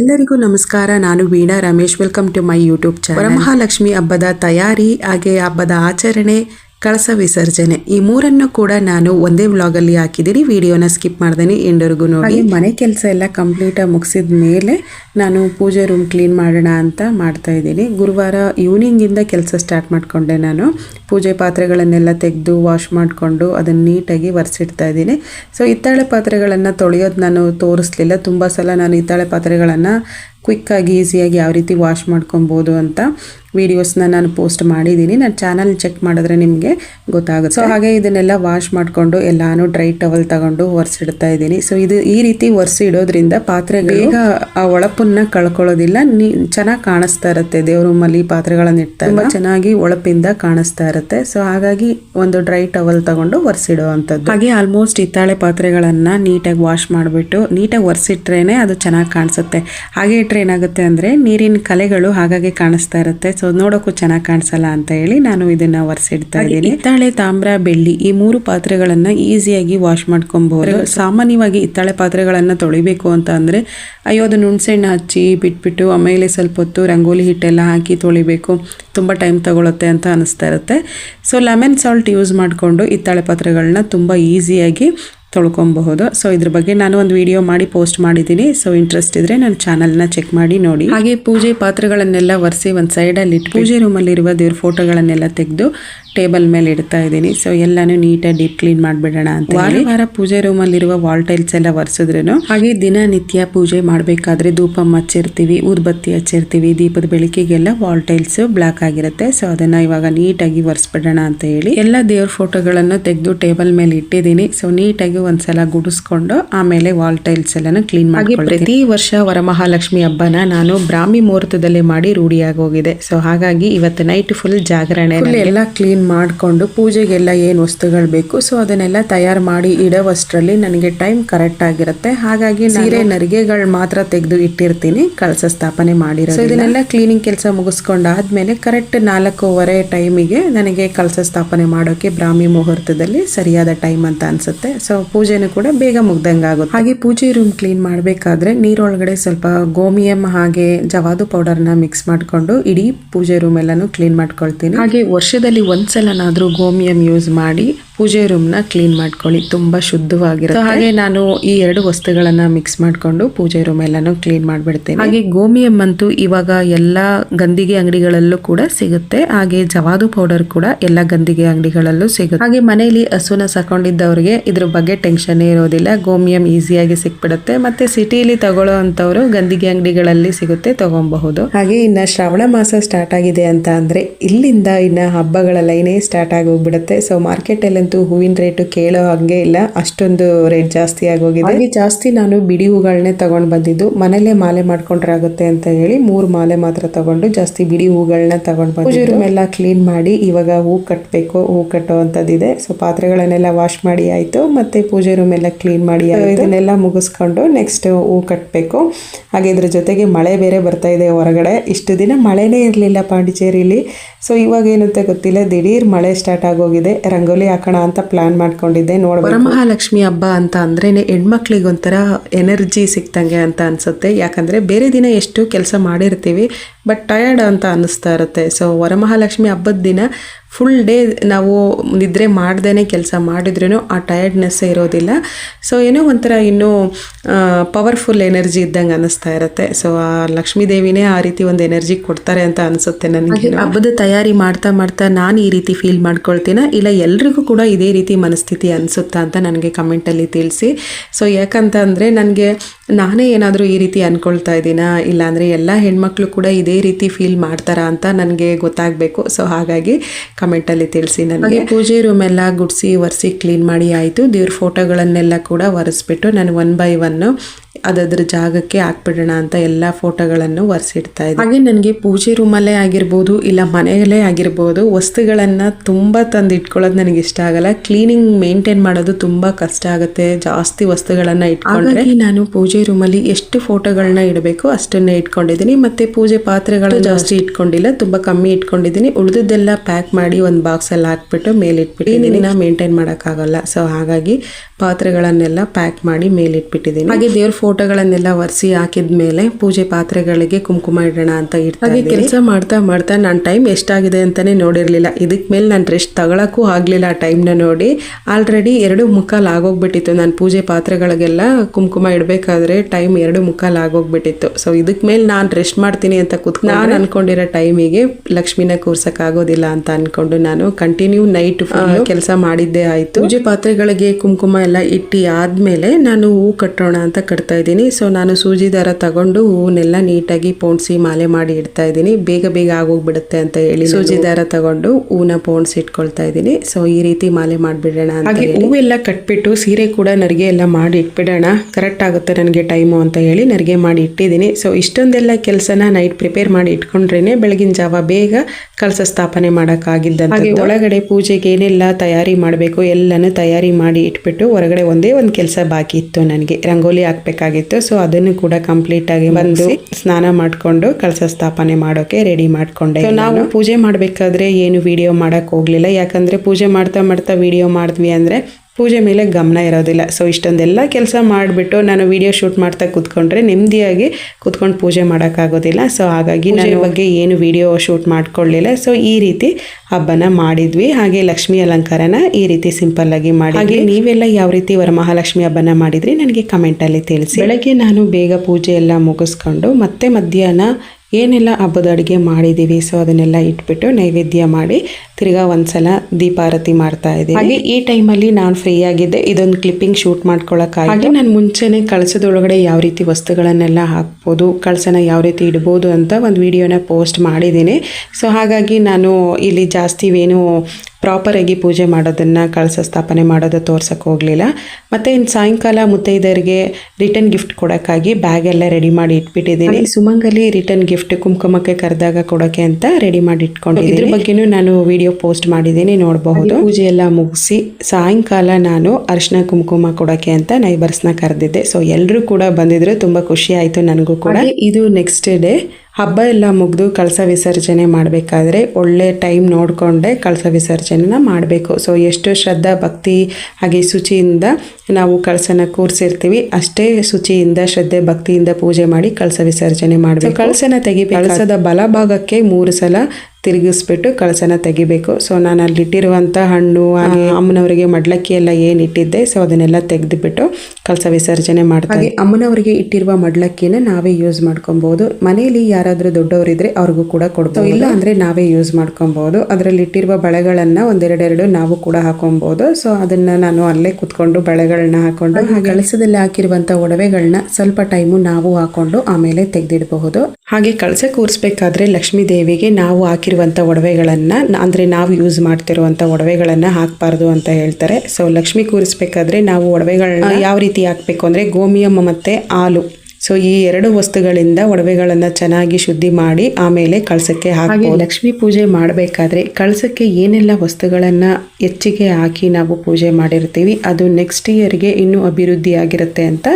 ಎಲ್ಲರಿಗೂ ನಮಸ್ಕಾರ. ನಾನು Veena Ramesh. Welcome to my YouTube channel Varamahalakshmi ಹಬ್ಬದ ತಯಾರಿ, ಹಾಗೆ ಹಬ್ಬದ ಆಚರಣೆ ಕಳಸ ವಿಸರ್ಜನೆ. ಈ ಮೂರನ್ನು ಕೂಡ ನಾನು ಒಂದೇ ವ್ಲಾಗ್ ಅಲ್ಲಿ ಹಾಕಿದ್ದೀನಿ. ವಿಡಿಯೋನ ಸ್ಕಿಪ್ ಮಾಡ್ದೇನೆ ಎಂಡರಿಗೂ ನೋಡಿ. ಮನೆ ಕೆಲಸ ಎಲ್ಲ ಕಂಪ್ಲೀಟ್ ಮುಗಿಸಿದ ಮೇಲೆ ನಾನು ಪೂಜೆ ರೂಮ್ ಕ್ಲೀನ್ ಮಾಡೋಣ ಅಂತ ಮಾಡ್ತಾ ಇದ್ದೀನಿ. ಗುರುವಾರ ಈವ್ನಿಂಗ್ ಇಂದ ಕೆಲಸ ಸ್ಟಾರ್ಟ್ ಮಾಡಿಕೊಂಡೆ ನಾನು. ಪೂಜೆ ಪಾತ್ರೆಗಳನ್ನೆಲ್ಲ ತೆಗೆದು ವಾಶ್ ಮಾಡಿಕೊಂಡು ಅದನ್ನು ನೀಟಾಗಿ ಒರೆಸಿಡ್ತಾ ಇದ್ದೀನಿ. ಸೊ ಹಿತ್ತಾಳೆ ಪಾತ್ರೆಗಳನ್ನು ತೊಳೆಯೋದು ನಾನು ತೋರಿಸ್ಲಿಲ್ಲ. ತುಂಬ ಸಲ ನಾನು ಹಿತ್ತಾಳೆ ಪಾತ್ರೆಗಳನ್ನು ಕ್ವಿಕ್ಕಾಗಿ ಈಸಿಯಾಗಿ ಯಾವ ರೀತಿ ವಾಶ್ ಮಾಡ್ಕೊಬೋದು ಅಂತ. ವೀಡಿಯೋಸ್ನ ನಾನು ಪೋಸ್ಟ್ ಮಾಡಿದ್ದೀನಿ. ನನ್ನ ಚಾನಲ್ ಚೆಕ್ ಮಾಡಿದ್ರೆ ನಿಮಗೆ ಗೊತ್ತಾಗುತ್ತೆ. ಸೊ ಹಾಗೆ ಇದನ್ನೆಲ್ಲ ವಾಶ್ ಮಾಡಿಕೊಂಡು ಎಲ್ಲಾನು ಡ್ರೈ ಟವಲ್ ತಗೊಂಡು ಒರೆಸಿಡ್ತಾ ಇದ್ದೀನಿ. ಸೊ ಇದು ಈ ರೀತಿ ಒರೆಸಿ ಇಡೋದ್ರಿಂದ ಪಾತ್ರೆಗಳು ಈಗ ಆ ಒಳಪನ್ನ ಕಳ್ಕೊಳ್ಳೋದಿಲ್ಲ. ನೀ ಚೆನ್ನಾಗಿ ಕಾಣಿಸ್ತಾ ಇರುತ್ತೆ. ದೇವ್ರ ರೂಮಲ್ಲಿ ಪಾತ್ರೆಗಳನ್ನ ತುಂಬ ಚೆನ್ನಾಗಿ ಒಳಪಿಂದ ಕಾಣಿಸ್ತಾ ಇರುತ್ತೆ. ಸೊ ಹಾಗಾಗಿ ಒಂದು ಡ್ರೈ ಟವಲ್ ತಗೊಂಡು ಒರೆಸಿಡೋ ಅಂಥದ್ದು ಹಾಗೆ ಆಲ್ಮೋಸ್ಟ್ ಹಿತ್ತಾಳೆ ಪಾತ್ರೆಗಳನ್ನ ನೀಟಾಗಿ ವಾಶ್ ಮಾಡಿಬಿಟ್ಟು ನೀಟಾಗಿ ಒರೆಸಿಟ್ರೇನೆ ಅದು ಚೆನ್ನಾಗಿ ಕಾಣಿಸುತ್ತೆ. ಹಾಗೆ ಇಟ್ಟರೆ ಏನಾಗುತ್ತೆ ಅಂದ್ರೆ ನೀರಿನ ಕಲೆಗಳು ಹಾಗಾಗಿ ಕಾಣಿಸ್ತಾ ಇರುತ್ತೆ. ಸೊ ನೋಡೋಕು ಚೆನ್ನಾಗಿ ಕಾಣಿಸಲ್ಲ ಅಂತ ಹೇಳಿ ನಾನು ಇದನ್ನ ಒರೆಸಿಡ್ತಾ ಇದ್ದೀನಿ. ಹಿತ್ತಾಳೆ ತಾಮ್ರ ಬೆಳ್ಳಿ ಈ ಮೂರು ಪಾತ್ರೆಗಳನ್ನ ಈಸಿಯಾಗಿ ವಾಶ್ ಮಾಡ್ಕೊಬಹುದು. ಸಾಮಾನ್ಯವಾಗಿ ಹಿತ್ತಾಳೆ ಪಾತ್ರೆಗಳನ್ನ ತೊಳಿಬೇಕು ಅಂತ ಅಂದ್ರೆ ಅಯ್ಯೋ ಅದು ಹುಣ್ಸೆಣ್ಣೆ ಹಚ್ಚಿ ಬಿಟ್ಬಿಟ್ಟು ಆಮೇಲೆ ಸ್ವಲ್ಪ ಹೊತ್ತು ರಂಗೋಲಿ ಹಿಟ್ಟೆಲ್ಲ ಹಾಕಿ ತೊಳಿಬೇಕು. ತುಂಬ ಟೈಮ್ ತಗೊಳುತ್ತೆ ಅಂತ ಅನಿಸ್ತಾ ಇರುತ್ತೆ. ಸೊ ಲೆಮನ್ ಸಾಲ್ಟ್ ಯೂಸ್ ಮಾಡಿಕೊಂಡು ಹಿತ್ತಾಳೆ ಪಾತ್ರೆಗಳನ್ನ ತುಂಬ ಈಸಿಯಾಗಿ ತೊಳ್ಕೊಬಹುದು. ಸೊ ಇದ್ರ ಬಗ್ಗೆ ನಾನು ಒಂದು ವಿಡಿಯೋ ಮಾಡಿ ಪೋಸ್ಟ್ ಮಾಡಿದ್ದೀನಿ. ಸೊ ಇಂಟ್ರೆಸ್ಟ್ ಇದ್ರೆ ನನ್ನ ಚಾನಲ್ನ ಚೆಕ್ ಮಾಡಿ, ನೋಡಿ. ಹಾಗೆ ಪೂಜೆ ಪಾತ್ರೆಗಳನ್ನೆಲ್ಲ ಒರೆಸಿ ಒಂದು ಸೈಡಲ್ಲಿ ಇಟ್ಟು ಪೂಜೆ ರೂಮಲ್ಲಿರುವ ದೇವ್ರ ಫೋಟೋಗಳನ್ನೆಲ್ಲ ತೆಗೆದು ಟೇಬಲ್ ಮೇಲೆ ಇಡ್ತಾ ಇದ್ದೀನಿ. ಸೊ ಎಲ್ಲಾನು ನೀಟಾಗಿ ಡೀಪ್ ಕ್ಲೀನ್ ಮಾಡಿಬಿಡೋಣ ಅಂತ ವಾರ ವಾರ ಪೂಜೆ ರೂಮಲ್ಲಿರುವ ವಾಲ್ ಟೈಲ್ಸ್ ಎಲ್ಲ ಒರೆಸಿದ್ರು ಹಾಗೆ ದಿನನಿತ್ಯ ಪೂಜೆ ಮಾಡಬೇಕಾದ್ರೆ ಧೂಪ ಹಚ್ಚಿರ್ತೀವಿ ಊದ್ಬತ್ತಿ ಹಚ್ಚಿರ್ತೀವಿ ದೀಪದ ಬೆಳಕಿಗೆಲ್ಲ ವಾಲ್ ಟೈಲ್ಸ್ ಬ್ಲಾಕ್ ಆಗಿರುತ್ತೆ. ಸೊ ಅದನ್ನ ಇವಾಗ ನೀಟಾಗಿ ಒರೆಸ್ಬಿಡೋಣ ಅಂತ ಹೇಳಿ. ಎಲ್ಲ ದೇವ್ರ ಫೋಟೋಗಳನ್ನು ತೆಗೆದು ಟೇಬಲ್ ಮೇಲೆ ಇಟ್ಟಿದ್ದೀನಿ. ಸೊ ನೀಟಾಗಿ ಒಂದ್ಸಲ ಗುಡಿಸ್ಕೊಂಡು ಆಮೇಲೆ ವಾಲ್ ಟೈಲ್ಸ್ ಎಲ್ಲಾನು ಕ್ಲೀನ್ ಮಾಡಿ ಪ್ರತಿ ವರ್ಷ ವರಮಹಾಲಕ್ಷ್ಮಿ ಹಬ್ಬನ ನಾನು ಬ್ರಾಹ್ಮಿ ಮುಹೂರ್ತದಲ್ಲಿ ಮಾಡಿ ರೂಢಿಯಾಗಿ ಹೋಗಿದೆ. ಸೊ ಹಾಗಾಗಿ ಇವತ್ತು ನೈಟ್ ಫುಲ್ ಜಾಗರಣೆ ಎಲ್ಲ ಕ್ಲೀನ್ ಮಾಡಿಕೊಂಡು ಪೂಜೆಗೆಲ್ಲ ಏನು ವಸ್ತುಗಳು ಬೇಕು ಸೊ ಅದನ್ನೆಲ್ಲ ತಯಾರು ಮಾಡಿ ಇಡೋವಷ್ಟರಲ್ಲಿ ನನಗೆ ಟೈಮ್ ಕರೆಕ್ಟ್ ಆಗಿರುತ್ತೆ. ಹಾಗಾಗಿ ಸೀರೆ ನರಿಗೆಗಳು ಮಾತ್ರ ತೆಗೆದು ಇಟ್ಟಿರ್ತೀನಿ ಕಳಸ ಸ್ಥಾಪನೆ ಮಾಡಿರೋ ಇದನ್ನೆಲ್ಲ ಕ್ಲೀನಿಂಗ್ ಕೆಲಸ ಮುಗಿಸ್ಕೊಂಡಾದ್ಮೇಲೆ ಕರೆಕ್ಟ್ ನಾಲ್ಕೂವರೆ ಟೈಮಿಗೆ ನನಗೆ ಕಳಸ ಸ್ಥಾಪನೆ ಮಾಡೋಕೆ ಬ್ರಾಹ್ಮಿ ಮುಹೂರ್ತದಲ್ಲಿ ಸರಿಯಾದ ಟೈಮ್ ಅಂತ ಅನ್ಸುತ್ತೆ. ಸೊ ಪೂಜೆನೂ ಕೂಡ ಬೇಗ ಮುಗ್ದಂಗೆ ಆಗುತ್ತೆ. ಹಾಗೆ ಪೂಜೆ ರೂಮ್ ಕ್ಲೀನ್ ಮಾಡಬೇಕಾದ್ರೆ ನೀರೊಳಗಡೆ ಸ್ವಲ್ಪ ಗೋಮಿಯಂ ಹಾಗೆ ಜವಾದು ಪೌಡರ್ನ ಮಿಕ್ಸ್ ಮಾಡಿಕೊಂಡು ಇಡೀ ಪೂಜೆ ರೂಮ್ ಎಲ್ಲಾನು ಕ್ಲೀನ್ ಮಾಡ್ಕೊಳ್ತೀನಿ. ಹಾಗೆ ವರ್ಷದಲ್ಲಿ ಒಂದ್ಸಲನಾದ್ರೂ ಗೋಮಿಯಂ ಯೂಸ್ ಮಾಡಿ ಪೂಜೆ ರೂಮ್ನ ಕ್ಲೀನ್ ಮಾಡ್ಕೊಳ್ಳಿ. ತುಂಬಾ ಶುದ್ಧವಾಗಿರುತ್ತೆ. ಹಾಗೆ ನಾನು ಈ ಎರಡು ವಸ್ತುಗಳನ್ನ ಮಿಕ್ಸ್ ಮಾಡ್ಕೊಂಡು ಪೂಜೆ ರೂಮ್ ಎಲ್ಲಾನು ಕ್ಲೀನ್ ಮಾಡ್ಬಿಡ್ತೀನಿ. ಹಾಗೆ ಗೋಮಿಯಂ ಅಂತೂ ಇವಾಗ ಎಲ್ಲಾ ಗಂದಿಗೆ ಅಂಗಡಿಗಳಲ್ಲೂ ಕೂಡ ಸಿಗುತ್ತೆ. ಹಾಗೆ ಜವಾದು ಪೌಡರ್ ಕೂಡ ಎಲ್ಲ ಗಂದಿಗೆ ಅಂಗಡಿಗಳಲ್ಲೂ ಸಿಗುತ್ತೆ. ಹಾಗೆ ಮನೆಯಲ್ಲಿ ಹಸುನ ಸಾಕೊಂಡಿದ್ದವ್ರಿಗೆ ಇದ್ರ ಬಗ್ಗೆ ಟೆನ್ಷನ್ ಇರೋದಿಲ್ಲ. ಗೋಮಿಯಂ ಈಸಿಯಾಗಿ ಸಿಕ್ಬಿಡುತ್ತೆ. ಮತ್ತೆ ಸಿಟಿಯಲ್ಲಿ ತಗೊಳ್ಳೋ ಅಂತವ್ರು ಗಂದಿಗೆ ಅಂಗಡಿಗಳಲ್ಲಿ ಸಿಗುತ್ತೆ ತಗೊಬಹುದು ಹಾಗೆ ಇನ್ನ ಶ್ರಾವಣ ಮಾಸ ಸ್ಟಾರ್ಟ್ ಆಗಿದೆ ಅಂತ ಅಂದ್ರೆ ಇಲ್ಲಿಂದ ಇನ್ನ ಹಬ್ಬಗಳ ಲೈನೇ ಸ್ಟಾರ್ಟ್ ಆಗಿ ಹೋಗ್ಬಿಡುತ್ತೆ. ಸೊ ಮಾರ್ಕೆಟ್ ಅಲ್ಲಂತೂ ಹೂವಿನ ರೇಟು ಕೇಳೋ ಹಂಗೆ ಇಲ್ಲ. ಅಷ್ಟೊಂದು ರೇಟ್ ಜಾಸ್ತಿ ಆಗೋಗಿದೆ. ಹಾಗೆ ಜಾಸ್ತಿ ನಾನು ಬಿಡಿ ಹೂಗಳನ್ನೇ ತಗೊಂಡು ಬಂದಿದ್ದು. ಮನೇಲೆ ಮಾಲೆ ಮಾಡ್ಕೊಂಡ್ರೆ ಆಗುತ್ತೆ ಅಂತ ಹೇಳಿ ಮೂರು ಮಾಲೆ ಮಾತ್ರ ತಗೊಂಡು ಜಾಸ್ತಿ ಬಿಡಿ ಹೂಗಳನ್ನ ತಗೊಂಡು ಬಂದು ಪೂಜೆ ರೂಮ್ ಎಲ್ಲ ಕ್ಲೀನ್ ಮಾಡಿ ಇವಾಗ ಹೂ ಕಟ್ಟಬೇಕು ಹೂ ಕಟ್ಟೋ ಅಂತದಿದೆ. ಸೊ ಪಾತ್ರೆಗಳನ್ನೆಲ್ಲ ವಾಶ್ ಮಾಡಿ ಆಯ್ತು. ಮತ್ತೆ ಪೂಜೆ ರೂಮ್ ಎಲ್ಲ ಕ್ಲೀನ್ ಮಾಡಿ ಇದನ್ನೆಲ್ಲ ಮುಗಿಸ್ಕೊಂಡು ನೆಕ್ಸ್ಟ್ ಹೂ ಕಟ್ಟಬೇಕು ಹಾಗೆ ಇದ್ರ ಜೊತೆಗೆ ಮಳೆ ಬೇರೆ ಬರ್ತಾ ಇದೆ ಹೊರಗಡೆ. ಇಷ್ಟು ದಿನ ಮಳೆನೇ ಇರಲಿಲ್ಲ ಪಾಂಡಿಚೇರಿಲಿ. ಸೊ ಇವಾಗ ಏನಂತ ಗೊತ್ತಿಲ್ಲ. ದಿಢೀರ್ ಮಳೆ ಸ್ಟಾರ್ಟ್ ಆಗೋಗಿದೆ. ರಂಗೋಲಿ ಹಾಕೋಣ ಅಂತ ಪ್ಲಾನ್ ಮಾಡ್ಕೊಂಡಿದ್ದೆ ನೋಡ ವರಮಹಾಲಕ್ಷ್ಮಿ ಹಬ್ಬ ಅಂತ ಅಂದ್ರೆ ಹೆಣ್ಮಕ್ಳಿಗೆ ಒಂಥರ ಎನರ್ಜಿ ಸಿಕ್ತಂಗೆ ಅಂತ ಅನ್ಸುತ್ತೆ. ಯಾಕಂದ್ರೆ ಬೇರೆ ದಿನ ಎಷ್ಟು ಕೆಲಸ ಮಾಡಿರ್ತೀವಿ, ಬಟ್ ಟಯರ್ಡ್ ಅಂತ ಅನ್ನಿಸ್ತಾ ಇರುತ್ತೆ. ಸೊ ವರಮಹಾಲಕ್ಷ್ಮಿ ಹಬ್ಬದ ದಿನ ಫುಲ್ ಡೇ ನಾವು ನಿದ್ರೆ ಮಾಡ್ದೇ ಕೆಲಸ ಮಾಡಿದ್ರೂ ಆ ಟಯರ್ಡ್ನೆಸ್ಸೇ ಇರೋದಿಲ್ಲ. ಸೊ ಏನೋ ಒಂಥರ ಇನ್ನೂ ಪವರ್ಫುಲ್ ಎನರ್ಜಿ ಇದ್ದಂಗೆ ಅನ್ನಿಸ್ತಾ ಇರುತ್ತೆ. ಸೊ ಆ ಲಕ್ಷ್ಮೀ ದೇವಿನೇ ಆ ರೀತಿ ಒಂದು ಎನರ್ಜಿ ಕೊಡ್ತಾರೆ ಅಂತ ಅನಿಸುತ್ತೆ ನನಗೆ. ಹಬ್ಬದ ತಯಾರಿ ಮಾಡ್ತಾ ಮಾಡ್ತಾ ನಾನು ಈ ರೀತಿ ಫೀಲ್ ಮಾಡ್ಕೊಳ್ತೀನ? ಇಲ್ಲ ಎಲ್ರಿಗೂ ಕೂಡ ಇದೇ ರೀತಿ ಮನಸ್ಥಿತಿ ಅನಿಸುತ್ತಾ ಅಂತ ನನಗೆ ಕಮೆಂಟಲ್ಲಿ ತಿಳಿಸಿ. ಸೊ ಯಾಕಂತ ಅಂದರೆ ನನಗೆ ನಾನೇ ಏನಾದರೂ ಈ ರೀತಿ ಅಂದ್ಕೊಳ್ತಾ ಇದ್ದೀನಾ? ಇಲ್ಲಾಂದರೆ ಎಲ್ಲ ಹೆಣ್ಮಕ್ಳು ಕೂಡ ಇದೇ ರೀತಿ ಫೀಲ್ ಮಾಡ್ತಾರಾ ಅಂತ ನನಗೆ ಗೊತ್ತಾಗಬೇಕು. ಸೊ ಹಾಗಾಗಿ ಕಮೆಂಟಲ್ಲಿ ತಿಳಿಸಿ ನನಗೆ. ಪೂಜೆ ರೂಮ್ ಎಲ್ಲ ಗುಡಿಸಿ ಒರೆಸಿ ಕ್ಲೀನ್ ಮಾಡಿ ಆಯಿತು. ದೇವ್ರ ಫೋಟೋಗಳನ್ನೆಲ್ಲ ಕೂಡ ಒರೆಸ್ಬಿಟ್ಟು ನಾನು ಒನ್ ಬೈ ಒನ್ ಅದಾದ್ರ ಜಾಗಕ್ಕೆ ಹಾಕ್ಬಿಡೋಣ ಅಂತ ಎಲ್ಲ ಫೋಟೋಗಳನ್ನು ಒರೆಸಿಡ್ತಾ ಇದ್ದೆ. ಹಾಗೆ ನನಗೆ ಪೂಜೆ ರೂಮಲ್ಲೇ ಆಗಿರ್ಬೋದು ಇಲ್ಲ ಮನೆಯಲ್ಲೇ ಆಗಿರ್ಬೋದು ವಸ್ತುಗಳನ್ನು ತುಂಬ ತಂದು ಇಟ್ಕೊಳ್ಳೋದು ನನಗೆ ಇಷ್ಟ ಆಗಲ್ಲ. ಕ್ಲೀನಿಂಗ್ ಮೇಂಟೈನ್ ಮಾಡೋದು ತುಂಬ ಕಷ್ಟ ಆಗುತ್ತೆ. ಜಾಸ್ತಿ ವಸ್ತುಗಳನ್ನು ಇಟ್ಕೊಂಡ್ರೆ. ನಾನು ಪೂಜೆ ರೂಮಲ್ಲಿ ಎಷ್ಟು ಫೋಟೋಗಳನ್ನ ಇಡಬೇಕು ಅಷ್ಟನ್ನೇ ಇಟ್ಕೊಂಡಿದ್ದೀನಿ. ಮತ್ತೆ ಪೂಜೆ ಪಾತ್ರೆಗಳು ಜಾಸ್ತಿ ಇಟ್ಕೊಂಡಿಲ್ಲ ತುಂಬಾ ಕಮ್ಮಿ ಇಟ್ಕೊಂಡಿದ್ದೀನಿ. ಉಳಿದದ್ದೆಲ್ಲ ಪ್ಯಾಕ್ ಮಾಡಿ ಒಂದು ಬಾಕ್ಸ್ ಅಲ್ಲಿ ಹಾಕ್ಬಿಟ್ಟು ಮೇಲೆ ಇಟ್ಬಿಟ್ಟಿದ್ದೀನಿ ಮೇಂಟೈನ್ ಮಾಡೋಕ್ಕಾಗಲ್ಲ. ಸೊ ಹಾಗಾಗಿ ಪಾತ್ರೆಗಳನ್ನೆಲ್ಲ ಪ್ಯಾಕ್ ಮಾಡಿ ಮೇಲೆ ಇಟ್ಬಿಟ್ಟಿದ್ದೀನಿ ಹಾಗೆ ದೇವ್ರ ಫೋಟೋಗಳನ್ನೆಲ್ಲ ಒರೆಸಿ ಹಾಕಿದ್ಮೇಲೆ ಪೂಜೆ ಪಾತ್ರೆಗಳಿಗೆ ಕುಂಕುಮ ಇಡೋಣ ಅಂತ ಇಡ್ತಾರೆ ಕೆಲಸ ಮಾಡ್ತಾ ಮಾಡ್ತಾ ನಾನು ಟೈಮ್ ಎಷ್ಟಾಗಿದೆ ಅಂತಾನೆ ನೋಡಿರ್ಲಿಲ್ಲ. ಇದಕ್ಕೆ ಮೇಲೆ ನಾನು ರೆಸ್ಟ್ ತಗೊಳಕ್ಕೂ ಆಗಲಿಲ್ಲ ಆ ಟೈಮ್ನ ನೋಡಿ. ಆಲ್ರೆಡಿ ಎರಡು ಮುಕ್ಕಾಲ್ ಆಗೋಗ್ಬಿಟ್ಟಿತ್ತು. ನಾನು ಪೂಜೆ ಪಾತ್ರೆಗಳಿಗೆಲ್ಲ ಕುಂಕುಮ ಇಡಬೇಕಾದ್ರೆ ಟೈಮ್ ಎರಡು ಮುಕ್ಕಾಲ್ ಆಗೋಗ್ಬಿಟ್ಟಿತ್ತು. ಸೊ ಇದಕ್ಕೆ ಮೇಲೆ ನಾನು ರೆಸ್ಟ್ ಮಾಡ್ತೀನಿ ಅಂತ ಕೂತ್ ನಾನು ಅನ್ಕೊಂಡಿರೋ ಟೈಮಿಗೆ ಲಕ್ಷ್ಮಿನ ಕೂರ್ಸೋಕ್ಕಾಗೋದಿಲ್ಲ ಅಂತ ಅನ್ಕೊಂಡು ನಾನು ಕಂಟಿನ್ಯೂ ನೈಟ್ ಕೆಲಸ ಮಾಡಿದ್ದೇ ಆಯಿತು. ಪೂಜೆ ಪಾತ್ರೆಗಳಿಗೆ ಕುಂಕುಮ ಎಲ್ಲ ಇಟ್ಟಿ ಆದ್ಮೇಲೆ ನಾನು ಹೂ ಕಟ್ಟೋಣ ಅಂತ ಕಟ್ತಾ ಇದ್ದೀನಿ. ಸೊ ನಾನು ಸೂಜಿ ದಾರ ತಗೊಂಡು ಹೂವನ್ನೆಲ್ಲ ನೀಟಾಗಿ ಪೋಣಿಸಿ ಮಾಲೆ ಮಾಡಿ ಇಡ್ತಾ ಇದ್ದೀನಿ. ಬೇಗ ಬೇಗ ಆಗೋಗ್ಬಿಡುತ್ತೆ ಅಂತ ಹೇಳಿ ಸೂಜಿ ದಾರ ತಗೊಂಡು ಹೂನ ಪೋಣಿಸಿ ಇಟ್ಕೊಳ್ತಾ ಇದ್ದೀನಿ. ಸೊ ಈ ರೀತಿ ಮಾಲೆ ಮಾಡಿಬಿಡೋಣ ಹಾಗೆ ಹೂವೆಲ್ಲ ಕಟ್ಬಿಟ್ಟು ಸೀರೆ ಕೂಡ ನರಿಗೆ ಎಲ್ಲ ಮಾಡಿ ಇಟ್ಬಿಡೋಣ. ಕರೆಕ್ಟ್ ಆಗುತ್ತೆ ನನಗೆ ಟೈಮು ಅಂತ ಹೇಳಿ ನರಿಗೆ ಮಾಡಿ ಇಟ್ಟಿದ್ದೀನಿ. ಸೊ ಇಷ್ಟೊಂದೆಲ್ಲ ಕೆಲಸನ ನೈಟ್ ಪ್ರಿಪೇರ್ ಮಾಡಿ ಇಟ್ಕೊಂಡ್ರೇನೆ ಬೆಳಗಿನ ಜಾವ ಬೇಗ ಕಲಸ ಸ್ಥಾಪನೆ ಮಾಡೋಕ್ಕಾಗಿದ್ದ ಹಾಗೆ ಒಳಗಡೆ ಪೂಜೆಗೆ ಏನೆಲ್ಲ ತಯಾರಿ ಮಾಡಬೇಕು ಎಲ್ಲನೂ ತಯಾರಿ ಮಾಡಿ ಇಟ್ಬಿಟ್ಟು ಹೊರಗಡೆ ಒಂದೇ ಒಂದು ಕೆಲಸ ಬಾಕಿ ಇತ್ತು ನನಗೆ. ರಂಗೋಲಿ ಹಾಕ್ಬೇಕಾಗಿತ್ತು ಸೊ ಅದನ್ನು ಕೂಡ ಕಂಪ್ಲೀಟ್ ಆಗಿ ಬಂದು ಸ್ನಾನ ಮಾಡಿಕೊಂಡು ಕಳಸ ಸ್ಥಾಪನೆ ಮಾಡೋಕೆ ರೆಡಿ ಮಾಡ್ಕೊಂಡೆ ನಾವು ಪೂಜೆ ಮಾಡಬೇಕಾದ್ರೆ ಏನು ವಿಡಿಯೋ ಮಾಡೋಕ್ಕೆ ಹೋಗ್ಲಿಲ್ಲ. ಯಾಕಂದ್ರೆ ಪೂಜೆ ಮಾಡ್ತಾ ಮಾಡ್ತಾ ವಿಡಿಯೋ ಮಾಡಿದ್ವಿ ಅಂದ್ರೆ ಪೂಜೆ ಮೇಲೆ ಗಮನ ಇರೋದಿಲ್ಲ. ಸೊ ಇಷ್ಟೊಂದೆಲ್ಲ ಕೆಲಸ ಮಾಡಿಬಿಟ್ಟು ನಾನು ವಿಡಿಯೋ ಶೂಟ್ ಮಾಡ್ತಾ ಕೂತ್ಕೊಂಡ್ರೆ ನೆಮ್ಮದಿಯಾಗಿ ಕೂತ್ಕೊಂಡು ಪೂಜೆ ಮಾಡೋಕ್ಕಾಗೋದಿಲ್ಲ. ಸೊ ಹಾಗಾಗಿ ನಾನು ಬಗ್ಗೆ ಏನು ವಿಡಿಯೋ ಶೂಟ್ ಮಾಡ್ಕೊಳ್ಳಿಲ್ಲ. ಸೊ ಈ ರೀತಿ ಹಬ್ಬನ ಮಾಡಿದ್ವಿ. ಹಾಗೆ ಲಕ್ಷ್ಮಿ ಅಲಂಕಾರನ ಈ ರೀತಿ ಸಿಂಪಲ್ ಆಗಿ ಮಾಡಿ ಹಾಗೆ ನೀವೆಲ್ಲ ಯಾವ ರೀತಿ ವರಮಹಾಲಕ್ಷ್ಮಿ ಹಬ್ಬನ ಮಾಡಿದ್ರಿ ನನಗೆ ಕಮೆಂಟಲ್ಲಿ ತಿಳಿಸಿ. ಬೆಳಗ್ಗೆ ನಾನು ಬೇಗ ಪೂಜೆ ಎಲ್ಲ ಮುಗಿಸ್ಕೊಂಡು ಮತ್ತೆ ಮಧ್ಯಾಹ್ನ ಏನೆಲ್ಲ ಹಬ್ಬದ ಅಡುಗೆ ಮಾಡಿದ್ದೀವಿ ಸೊ ಅದನ್ನೆಲ್ಲ ಇಟ್ಬಿಟ್ಟು ನೈವೇದ್ಯ ಮಾಡಿ ತಿರ್ಗಾ ಒಂದ್ಸಲ ದೀಪಾರತಿ ಮಾಡ್ತಾ ಇದ್ದೀನಿ ಹಾಗೆ ಈ ಟೈಮಲ್ಲಿ ನಾನು ಫ್ರೀ ಆಗಿದ್ದೆ. ಇದೊಂದು ಕ್ಲಿಪ್ಪಿಂಗ್ ಶೂಟ್ ಮಾಡ್ಕೊಳಕ್ಕಾಗಿ ಹಾಗೆ ನಾನು ಮುಂಚೆನೆ ಕಳಸದೊಳಗಡೆ ಯಾವ ರೀತಿ ವಸ್ತುಗಳನ್ನೆಲ್ಲ ಹಾಕ್ಬೋದು ಕಳಸನ ಯಾವ ರೀತಿ ಇಡ್ಬೋದು ಅಂತ ಒಂದು ವಿಡಿಯೋನ ಪೋಸ್ಟ್ ಮಾಡಿದ್ದೀನಿ. ಸೊ ಹಾಗಾಗಿ ನಾನು ಇಲ್ಲಿ ಜಾಸ್ತಿ ಏನು ಪ್ರಾಪರಾಗಿ ಪೂಜೆ ಮಾಡೋದನ್ನು ಕಳಸ ಸ್ಥಾಪನೆ ಮಾಡೋದು ತೋರ್ಸಕ್ಕೆ ಹೋಗಲಿಲ್ಲ. ಮತ್ತು ಇನ್ನು ಸಾಯಂಕಾಲ ಮುತ್ತೈದರಿಗೆ ರಿಟರ್ನ್ ಗಿಫ್ಟ್ ಕೊಡೋಕ್ಕಾಗಿ ಬ್ಯಾಗ್ ಎಲ್ಲ ರೆಡಿ ಮಾಡಿ ಇಟ್ಬಿಟ್ಟಿದ್ದೀನಿ. ಸುಮಂಗಲಿ ರಿಟರ್ನ್ ಗಿಫ್ಟ್ ಕುಂಕುಮಕ್ಕೆ ಕರೆದಾಗ ಕೊಡೋಕೆ ಅಂತ ರೆಡಿ ಮಾಡಿ ಇಟ್ಕೊಂಡಿದ್ದೀನಿ. ಇದ್ರ ಬಗ್ಗೆನೂ ನಾನು ವಿಡಿಯೋ ಪೋಸ್ಟ್ ಮಾಡಿದ್ದೀನಿ ನೋಡಬಹುದು. ಪೂಜೆ ಎಲ್ಲ ಮುಗಿಸಿ ಸಾಯಂಕಾಲ ನಾನು ಅರಿಶಿನ ಕುಂಕುಮ ಕೊಡೋಕೆ ಅಂತ ನೈಬರ್ಸ್ನ ಕರೆದಿದ್ದೆ. ಸೊ ಎಲ್ಲರೂ ಕೂಡ ಬಂದಿದ್ರು. ತುಂಬ ಖುಷಿ ಆಯಿತು ನನಗೂ ಕೂಡ. ಇದು ನೆಕ್ಸ್ಟ್ ಡೇ ಹಬ್ಬ ಎಲ್ಲ ಮುಗಿದು ಕಳಸ ವಿಸರ್ಜನೆ ಮಾಡಬೇಕಾದ್ರೆ ಒಳ್ಳೆ ಟೈಮ್ ನೋಡಿಕೊಂಡೆ ಕಳಸ ವಿಸರ್ಜನೆನ ಮಾಡಬೇಕು. ಸೊ ಎಷ್ಟು ಶ್ರದ್ಧಾ ಭಕ್ತಿ ಹಾಗೆ ಶುಚಿಯಿಂದ ನಾವು ಕಳಸನ ಕೂರಿಸಿರ್ತೀವಿ ಅಷ್ಟೇ ಶುಚಿಯಿಂದ ಶ್ರದ್ಧೆ ಭಕ್ತಿಯಿಂದ ಪೂಜೆ ಮಾಡಿ ಕಳಸ ವಿಸರ್ಜನೆ ಮಾಡಬೇಕು. ಕಳಸನ ತೆಗಿ ಕಳಸದ ಬಲಭಾಗಕ್ಕೆ ಮೂರು ಸಲ ತಿರುಗಿಸ್ಬಿಟ್ಟು ಕಳಸನ ತೆಗಿಬೇಕು. ಸೊ ನಾನು ಅಲ್ಲಿಟ್ಟಿರುವಂಥ ಹಣ್ಣು ಅಮ್ಮನವರಿಗೆ ಮಡ್ಲಕ್ಕಿ ಎಲ್ಲ ಏನು ಇಟ್ಟಿದ್ದೆ ಸೊ ಅದನ್ನೆಲ್ಲ ತೆಗೆದುಬಿಟ್ಟು ಕಳಸ ವಿಸರ್ಜನೆ ಮಾಡ್ತಾರೆ ಅಮ್ಮನವರಿಗೆ ಇಟ್ಟಿರುವ ಮಡ್ಲಕ್ಕಿನ ನಾವೇ ಯೂಸ್ ಮಾಡ್ಕೊಬಹುದು. ಮನೆಯಲ್ಲಿ ಯಾರಾದರೂ ದೊಡ್ಡವರಿದ್ರೆ ಅವ್ರಿಗೂ ಕೂಡ ಕೊಡ್ಬೋದು. ಇಲ್ಲ ಅಂದ್ರೆ ನಾವೇ ಯೂಸ್ ಮಾಡ್ಕೊಬಹುದು. ಅದರಲ್ಲಿ ಇಟ್ಟಿರುವ ಬಳೆಗಳನ್ನ ಒಂದೆರಡೆರಡು ನಾವು ಕೂಡ ಹಾಕೊಬಹುದು. ಸೊ ಅದನ್ನ ನಾನು ಅಲ್ಲೇ ಕುತ್ಕೊಂಡು ಬಳೆಗಳನ್ನ ಹಾಕೊಂಡು ಕಳಸದಲ್ಲಿ ಹಾಕಿರುವಂತ ಒಡವೆಗಳನ್ನ ಸ್ವಲ್ಪ ಟೈಮು ನಾವು ಹಾಕೊಂಡು ಆಮೇಲೆ ತೆಗೆದಿಡಬಹುದು. ಹಾಗೆ ಕಳಸ ಕೂರಿಸ್ಬೇಕಾದ್ರೆ ಲಕ್ಷ್ಮೀ ದೇವಿಗೆ ನಾವು ಹಾಕಿರುವಂಥ ಒಡವೆಗಳನ್ನು ಅಂದರೆ ನಾವು ಯೂಸ್ ಮಾಡ್ತಿರುವಂಥ ಒಡವೆಗಳನ್ನು ಹಾಕಬಾರ್ದು ಅಂತ ಹೇಳ್ತಾರೆ. ಸೊ ಲಕ್ಷ್ಮಿ ಕೂರಿಸ್ಬೇಕಾದ್ರೆ ನಾವು ಒಡವೆಗಳನ್ನ ಯಾವ ರೀತಿ ಹಾಕಬೇಕು ಅಂದರೆ ಗೋಮಿಯಮ್ಮ ಮತ್ತು ಹಾಲು. ಸೊ ಈ ಎರಡು ವಸ್ತುಗಳಿಂದ ಒಡವೆಗಳನ್ನು ಚೆನ್ನಾಗಿ ಶುದ್ಧಿ ಮಾಡಿ ಆಮೇಲೆ ಕಳಸಕ್ಕೆ ಹಾಕಿ ಲಕ್ಷ್ಮೀ ಪೂಜೆ ಮಾಡಬೇಕಾದ್ರೆ ಕಳಸಕ್ಕೆ ಏನೆಲ್ಲ ವಸ್ತುಗಳನ್ನು ಹೆಚ್ಚಿಗೆ ಹಾಕಿ ನಾವು ಪೂಜೆ ಮಾಡಿರ್ತೀವಿ ಅದು ನೆಕ್ಸ್ಟ್ ಇಯರ್ಗೆ ಇನ್ನೂ ಅಭಿವೃದ್ಧಿ ಆಗಿರುತ್ತೆ ಅಂತ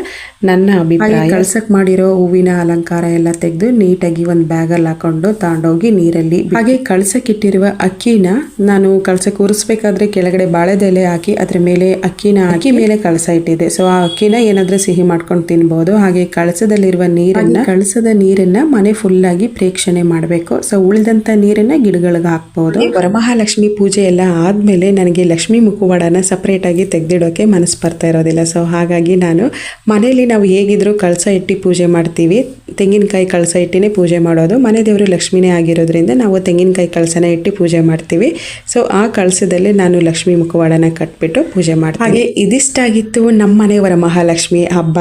ನನ್ನ ಅಭಿಪ್ರಾಯ. ಕಳಸಕ್ಕೆ ಮಾಡಿರೋ ಹೂವಿನ ಅಲಂಕಾರ ಎಲ್ಲ ತೆಗೆದು ನೀಟಾಗಿ ಒಂದು ಬ್ಯಾಗಲ್ಲಿ ಹಾಕೊಂಡು ತಗೊಂಡೋಗಿ ನೀರಲ್ಲಿ ಹಾಗೆ ಕಳಸಕ್ಕಿಟ್ಟಿರುವ ಅಕ್ಕಿನ ನಾನು ಕಳಸ ಉರಿಸ್ಬೇಕಾದ್ರೆ ಕೆಳಗಡೆ ಬಾಳೆದೆಲೆ ಹಾಕಿ ಅದ್ರ ಮೇಲೆ ಅಕ್ಕಿನ ಹಾಕಿ ಮೇಲೆ ಕಳಸ ಇಟ್ಟಿದೆ ಸೊ ಆ ಅಕ್ಕಿನ ಏನಾದ್ರೂ ಸಿಹಿ ಮಾಡ್ಕೊಂಡು ತಿನ್ಬೋದು. ಹಾಗೆ ಕಳಸದಲ್ಲಿರುವ ನೀರನ್ನ ಕಳಸದ ನೀರನ್ನ ಮನೆ ಫುಲ್ ಆಗಿ ಪ್ರೇಕ್ಷಣೆ ಮಾಡಬೇಕು. ಸೊ ಉಳಿದಂತ ನೀರನ್ನ ಗಿಡಗಳಿಗೆ ಹಾಕ್ಬಹುದು ವರಮಹಾಲಕ್ಷ್ಮಿ ಪೂಜೆ ಎಲ್ಲ ಆದ್ಮೇಲೆ ನನಗೆ ಲಕ್ಷ್ಮಿ ಮುಖವಾಡನ ಸಪರೇಟ್ ಆಗಿ ತೆಗೆದಿಡೋಕೆ ಮನಸ್ಸು ಬರ್ತಾ ಇರೋದಿಲ್ಲ. ಸೊ ಹಾಗಾಗಿ ನಾನು ಮನೆಯಲ್ಲಿ ನಾವು ಹೇಗಿದ್ರು ಕಳಸ ಇಟ್ಟು ಪೂಜೆ ಮಾಡ್ತೀವಿ. ತೆಂಗಿನಕಾಯಿ ಕಳಸ ಇಟ್ಟಿನೇ ಪೂಜೆ ಮಾಡೋದು. ಮನೆ ದೇವರು ಲಕ್ಷ್ಮಿನೇ ಆಗಿರೋದ್ರಿಂದ ನಾವು ತೆಂಗಿನಕಾಯಿ ಕಳಸನ ಇಟ್ಟು ಪೂಜೆ ಮಾಡ್ತೀವಿ. ಸೊ ಆ ಕಳಸದಲ್ಲಿ ನಾನು ಲಕ್ಷ್ಮಿ ಮುಖವಾಡನ ಕಟ್ಬಿಟ್ಟು ಪೂಜೆ ಮಾಡ್ತೀನಿ. ಹಾಗೆ ಇದಿಷ್ಟಾಗಿತ್ತು ನಮ್ಮ ಮನೆಯವರ ಮಹಾಲಕ್ಷ್ಮಿ ಹಬ್ಬ.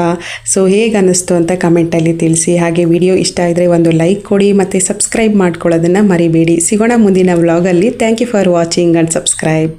ಸೊ ಹೇಗೆ ಅನ್ನಿಸ್ತು ಅಂತ ಕಮೆಂಟಲ್ಲಿ ತಿಳಿಸಿ. ಹಾಗೆ ವಿಡಿಯೋ ಇಷ್ಟ ಆದರೆ ಒಂದು ಲೈಕ್ ಕೊಡಿ ಮತ್ತು ಸಬ್ಸ್ಕ್ರೈಬ್ ಮಾಡ್ಕೊಳ್ಳೋದನ್ನು ಮರಿಬೇಡಿ. ಸಿಗೋಣ ಮುಂದಿನ ವ್ಲಾಗಲ್ಲಿ thank you for watching and subscribe